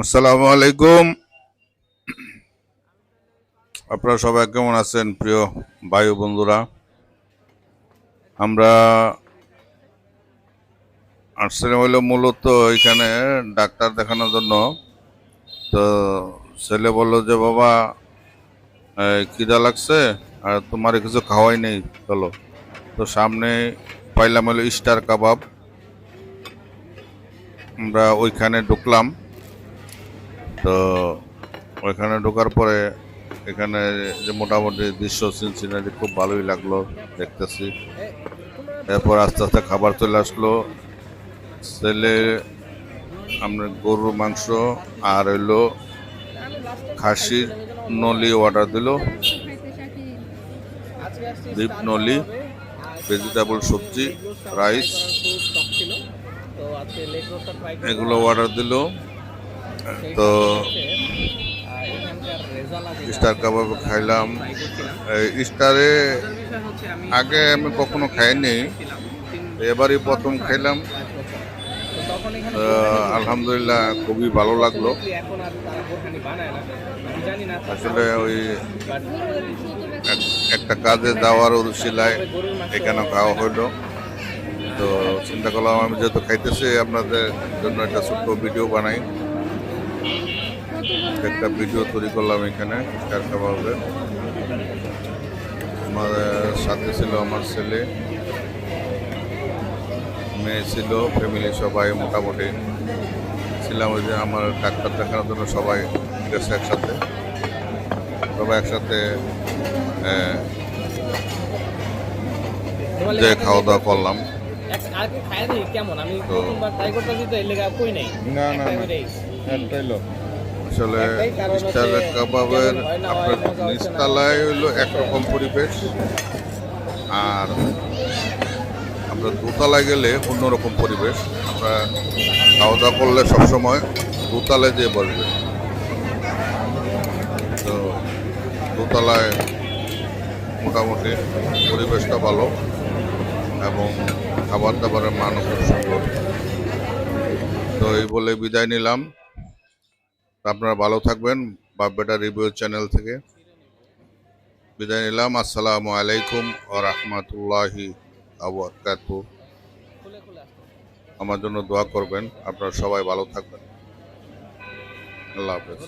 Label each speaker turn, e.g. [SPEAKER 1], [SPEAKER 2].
[SPEAKER 1] আসসালামু আলাইকুম আপনারা সবাই কেমন আছেন, প্রিয় বায়ু বন্ধুরা? আমরা আসছিলাম হইল মূলত এখানে ডাক্তার দেখানোর জন্য। তো ছেলে বলল যে, বাবা খিদা লাগছে, আর তোমার কিছু খাওয়াই নেই, চলো। তো সামনে পাইলাম হলো স্টার কাবাব। আমরা ওইখানে ঢুকলাম। তো ওইখানে ঢোকার পরে এখানে যে মোটামুটি দৃশ্য সিনসিনারি খুব ভালোই লাগল দেখতেছি। এরপর আস্তে আস্তে খাবার চলে আসলো। ছেলে, আমরা গরুর মাংস, আর হইল খাসির নলি অর্ডার দিল। বিফ নলি ভেজিটেবল সবজি রাইস এগুলো অর্ডার দিল। তো স্টার কাবাব খাইলাম। স্টারে আগে আমি কখনো খাইনি। এবারই প্রথম খাইলাম। আলহামদুলিল্লাহ, খুবই ভালো লাগল। আসলে ওই এক- একটা কাজে যাওয়ার উদ্দেশ্যিলায় এখানে খাওয়া হইল তো চিন্তা করলাম, আমি যেহেতু খাইতেছি, আপনাদের জন্য একটা ছোট্ট ভিডিও বানাই। একটা ভিডিও তৈরি করলাম এখানে আমার সাথে ছিল আমার ছেলে। মেয়ে ছিল ফ্যামিলি সবাই মোটামুটি ছিলাম ওই যে আমার ডাক্তার দেখানোর জন্য সবাই গেছে একসাথে। সবাই একসাথে যে খাওয়া দাওয়া করলাম। আসলে স্টার কাবাবের আপনার। নিচতলায় একরকম পরিবেশ। আর আমরা দোতলায় গেলে অন্যরকম পরিবেশ। আমরা খাওয়া দাওয়া করলে সবসময় দোতলায় দিয়ে বসবে। তো দোতলায় মোটামুটি পরিবেশটা ভালো এবং খাবার দাবারের মানও খুব সুন্দর। তো এই বলে বিদায় নিলাম। আপনারা ভালো থাকবেন বাপ বেটা রিভিউ চ্যানেল থেকে। বিদায় নিলাম। আসসালামু আলাইকুম ও রহমতুল্লাহি
[SPEAKER 2] আবু
[SPEAKER 1] আমার জন্য দোয়া করবেন। আপনারা সবাই ভালো থাকবেন। আল্লাহ হাফেজ।